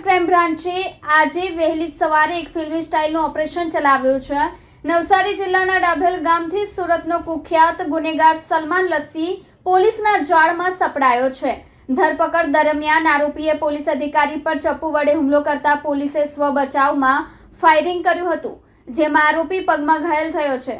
બ્રાન્ચે આજે વહેલી સવારે એક ફિલ્મી સ્ટાઇલનું ઓપરેશન ચલાવ્યું છે. નવસારી જિલ્લાના ડાભેલ ગામથી સુરતનો કુખ્યાત ગુનેગાર સલમાન લસ્સી પોલીસના જાળમાં સપડાયો છે. ધરપકડ દરમિયાન આરોપીએ પોલીસ અધિકારી પર ચપ્પુ વડે હુમલો કરતા પોલીસે સ્વ બચાવમાં ફાયરિંગ કર્યું હતું, જેમાં આરોપી પગમાં ઘાયલ થયો છે.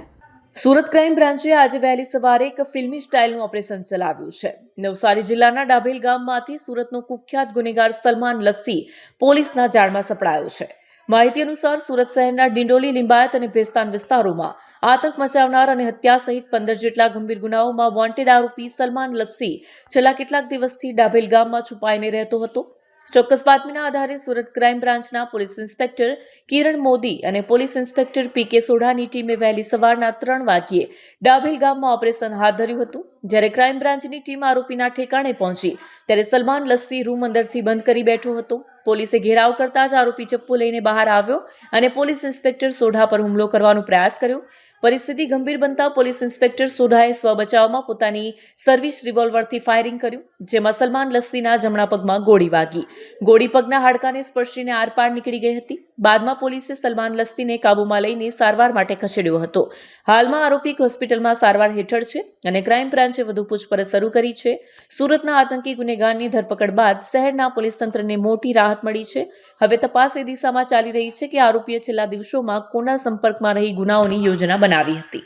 સુરત ક્રાઇમ બ્રાન્ચે આજે વહેલી સવારે એક ફિલ્મી સ્ટાઇલનું ઓપરેશન ચલાવ્યું છે. નવસારી જિલ્લાના ડાભેલ ગામમાંથી સુરતનો કુખ્યાત ગુનેગાર સલમાન લસ્સી પોલીસના જાળમાં સપડાયો છે. માહિતી અનુસાર સુરત શહેરના ડિંડોલી, લિંબાયત અને ભેસ્તાન વિસ્તારોમાં આતંક મચાવનાર અને હત્યા સહિત પંદર જેટલા ગંભીર ગુનાઓમાં વોન્ટેડ આરોપી સલમાન લસ્સી છેલ્લા કેટલાક દિવસથી ડાભેલ ગામમાં છુપાઈને રહેતો હતો. ચોક્કસ બાતમીના આધારે સુરત ક્રાઇમ બ્રાન્ચના પોલીસ ઇન્સ્પેક્ટર કિરણ મોદી અને પોલીસ ઇન્સ્પેક્ટર પી કે સોઢાની ટીમે વહેલી સવારના ત્રણ વાગ્યે ડાભેલ ગામમાં ઓપરેશન હાથ ધર્યું હતું, જ્યારે ક્રાઇમ બ્રાન્ચની ટીમ આરોપીના ઠેકાણે પહોંચી. ત્યારે સલમાન લસ્સી રૂમ અંદરથી બંધ કરી બેઠો હતો. પોલીસે ઘેરાવ કરતા જ આરોપી ચપ્પુ લઈને બહાર આવ્યો અને પોલીસ ઇન્સ્પેક્ટર સોઢા પર હુમલો કરવાનો પ્રયાસ કર્યો. પરિસ્થિતિ ગંભીર બનતા પોલીસ ઇન્સ્પેક્ટર સોઢાએ સ્વબચાવમાં પોતાની સર્વિસ રિવોલ્વરથી ફાયરિંગ કર્યું, જેમાં સલમાન લસ્સીના જમણા પગમાં ગોળી વાગી. ગોળી પગના હાડકાને સ્પર્શીને આરપાર નીકળી ગઈ હતી. બાદમાં પોલીસે સલમાન લસ્સીને કાબૂમાં લઈને સારવાર માટે ખસેડ્યો હતો. હાલમાં આરોપી હોસ્પિટલમાં સારવાર હેઠળ છે અને ક્રાઇમ બ્રાન્ચે વધુ પૂછપરછ શરૂ કરી છે. સુરતના આતંકી ગુનેગારની ધરપકડ બાદ શહેરના પોલીસ તંત્રને મોટી રાહત મળી છે. હવે તપાસ એ દિશામાં ચાલી રહી છે કે આરોપીએ છેલ્લા દિવસોમાં કોના સંપર્કમાં રહી ગુનાઓની યોજના બનાવી હતી.